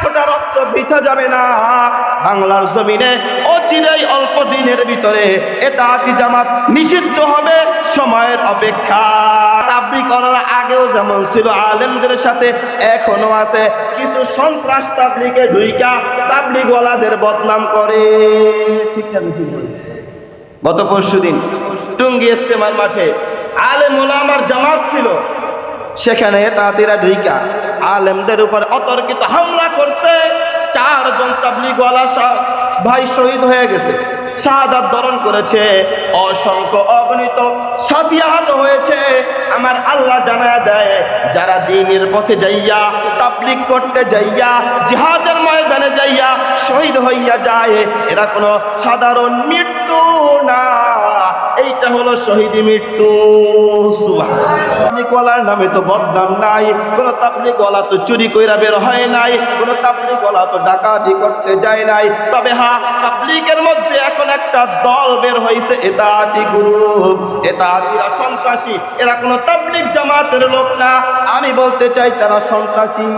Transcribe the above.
ফোঁটা রক্ত বৃথা যাবে না। বাংলার জমিনে অচিরেই অল্প দিনের ভিতরে এতাতি জামাত নিষিদ্ধ হবে? সময়ের অপেক্ষা। তাবলি করার আগেও যেমন ছিল, আলেমদের সাথে এখনও আছে। কিছু সন্ত্রাস তাবলিকে ঢুইকা তাবলিগওয়ালাদের বদনাম করে। ঠিক গত পরশু দিন টুঙ্গি ইস্তেমার মাঠে আলেম ওলামার জামাত ছিল। সেখানে তাঁতিরা ঢুইকা আলেমদের উপর অতর্কিত হামলা করছে। চারজন তাবলিগওয়ালা ভাই শহীদ হয়ে গেছে। শাহাদাত বরণ করেছে। অসংখ্য অগণিত সাথী আহত হয়েছে। আমার আল্লাহ জানায় দেয়, যারা দিনের পথে যাইয়া তাবলিগ করতে যাইয়া জিহাদের ময়দানে যাইয়া শহীদ হইয়া যায়, এরা কোনো সাধারণ মৃত্যু না। এইটা হলো শহীদ মৃত্যু। তাবলিগওয়ালার নামে তো বদনাম নাই। কোন তাবলিগওয়ালা তো চুরি কইরা বের হয় নাই। কোন তাবলিগওয়ালা তো ডাকাতি করতে যায় নাই। তবে হ্যাঁ তাবলিগের মধ্যে এখন একটা দল বের হয়েছে এতাতি গ্রুপ এতাতিরা সন্ত্রাসী। এরা কোনো তাবলিগ জামাতের লোক না। আমি বলতে চাই তারা সন্ত্রাসী।